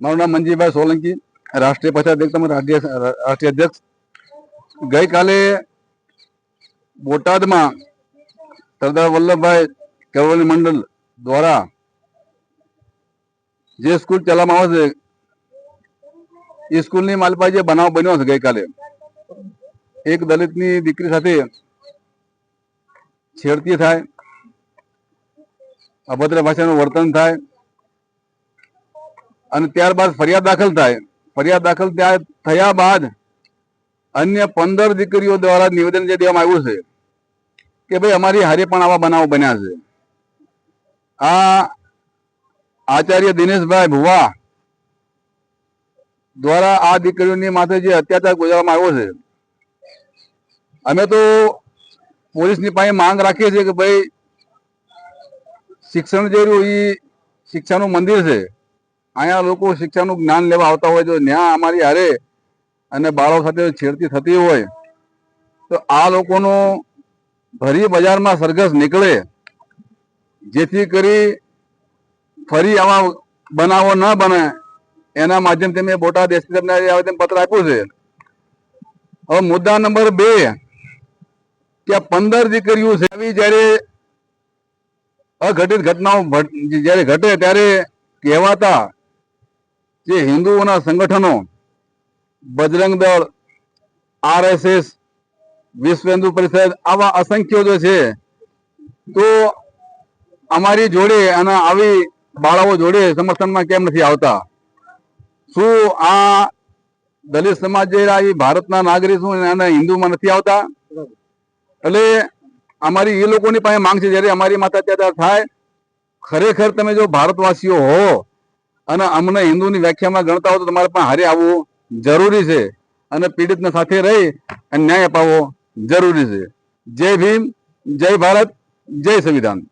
મારું નામ મંજીભાઈ સોલંકી, રાષ્ટ્રીય અધ્યક્ષ તેમજ રાજ્ય, રાષ્ટ્રીય અધ્યક્ષ. ગઈકાલે બોટાદમાં સરદાર વલ્લભભાઈ કેળવણી મંડળ દ્વારા જે સ્કૂલ ચલાવવામાં આવે છે, એ સ્કૂલની માલપાઈ જે બનાવ બન્યો છે ગઈકાલે, એક દલિતની દીકરી સાથે છેડતી થાય, અભદ્ર ભાષાનું વર્તન થાય અને ત્યારબાદ ફરિયાદ દાખલ થાય. ફરિયાદ દાખલ થયા બાદ અન્ય પંદર દીકરીઓ દ્વારા નિવેદન જે દેવામાં આવ્યું છે કે ભાઈ અમારી હારે પણ આવા બનાવો બન્યા છે. આ આચાર્ય દિનેશભાઈ ભુવા દ્વારા આ દીકરીઓની માથે જે અત્યાચાર ગુજારવામાં આવ્યો છે. અમે તો પોલીસની પાસે માંગ રાખીએ છીએ કે ભાઈ શિક્ષણ જે રહ્યું એ શિક્ષાનું મંદિર છે. અહીંયા લોકો શિક્ષાનું જ્ઞાન લેવા આવતા હોય તો ન્યા અમારી હારે અને બાળકો સાથે છેડતી થતી હોય, તો આ લોકોનો ભરી બજારમાં સરઘસ નીકળે, જેથી કરી ફરી આવા બનાવો ન બને. એના માધ્યમથી મેં બોટાદ એસપી સાહેબને આવેદન પત્ર આપ્યું છે. હવે મુદ્દા નંબર બે કે પંદર દીકરીઓ છે. એવી જ્યારે અઘટિત ઘટનાઓ જ્યારે ઘટે ત્યારે કહેવાતા જે હિન્દુઓના સંગઠનો, બજરંગ દળ, આરએસએસ, વિશ્વ હિન્દુ પરિષદ, આવા અસંખ્ય જે છે, તો અમારી જોડે અને આવી બાળાઓ જોડે સમર્થનમાં કેમ નથી આવતા? શું આ દલિત સમાજ જે ભારતના નાગરિક અને હિન્દુમાં નથી આવતા? એટલે અમારી એ લોકોની પાસે માંગ છે, જ્યારે અમારી માતા અત્યાચાર થાય, ખરેખર તમે જો ભારતવાસીઓ હો અને અમને હિન્દુની વ્યાખ્યામાં ગણતા હો તો તમારે પણ હારે આવવું જરૂરી છે. અને પીડિતને સાથે રહી અને ન્યાય અપાવવો જરૂરી છે. જય ભીમ, જય ભારત, જય સંવિધાન.